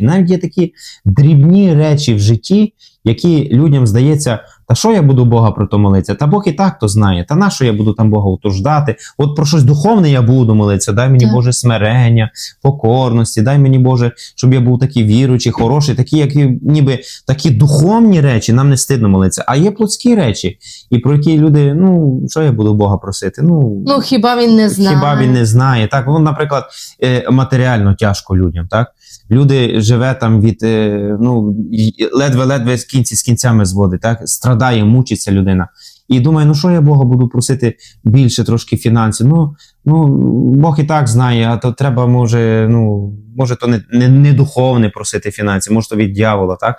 Навіть є такі дрібні речі в житті, які людям здається, та що я буду Бога про то молитися? Та Бог і так то знає. Та на що я буду там Бога утуждати? От про щось духовне я буду молитися. Дай мені Так. Боже смирення, покорності, дай мені Боже, щоб я був такий віруючий, хороший, такі, які ніби такі духовні речі, нам не стидно молитися. А є плотські речі, і про які люди, ну що я буду Бога просити? Ну, Ну хіба він не знає? Хіба він не знає? Так, ну, наприклад, е, матеріально тяжко людям, так? Люди живе там від е, ну, ледве-ледве з кінці з кінцями зводить, так? Страдає, мучиться людина. І думає, ну що я Бога буду просити більше трошки фінансів? Ну, ну Бог і так знає, а то треба, може, ну, може, то не, не, не духовне просити фінансів, може, то від дьявола, так?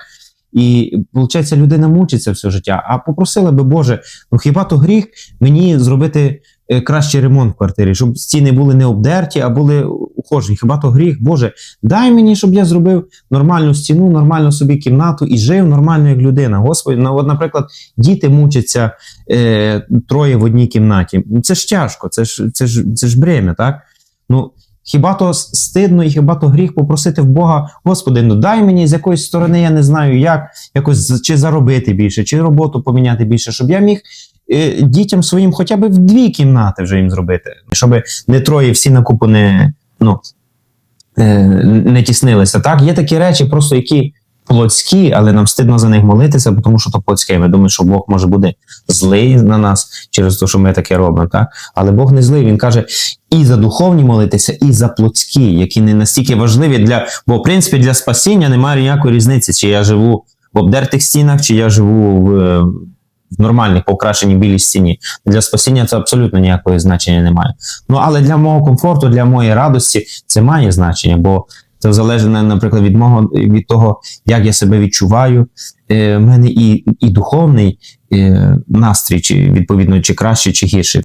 І виходить, людина мучиться все життя. А попросила би, Боже, ну хіба то гріх мені зробити е, кращий ремонт в квартирі, щоб стіни були не обдерті, а були ухожені. Хіба то гріх? Боже, дай мені, щоб я зробив нормальну стіну, нормальну собі кімнату і жив нормально як людина. Господи, ну, от, наприклад, діти мучаться е, троє в одній кімнаті. Це ж тяжко, це ж, це ж, це ж бремя, так? Ну, Хіба то стидно і хіба то гріх попросити в Бога, Господи, ну дай мені з якоїсь сторони, я не знаю, як якось чи заробити більше, чи роботу поміняти більше, щоб я міг е, дітям своїм хоча б в дві кімнати вже їм зробити, щоб не троє всі на купу не, ну, е, не тіснилися. Так, є такі речі, просто які плотські, але нам стидно за них молитися, тому що то плотське. Ми думаємо, що Бог може бути злий на нас через те, що ми таке робимо. Так? Але Бог не злий. Він каже і за духовні молитися, і за плотські, які не настільки важливі для. Бо, в принципі, для спасіння немає ніякої різниці, чи я живу в обдертих стінах, чи я живу в, е, в нормальній, покращеній білій стіні. Для спасіння це абсолютно ніякого значення не має. Ну, але для мого комфорту, для моєї радості це має значення, бо це залежить, наприклад, від мого від того, як я себе відчуваю. Е, в мене і, і духовний е, настрій, чи відповідно, чи краще, чи гірше.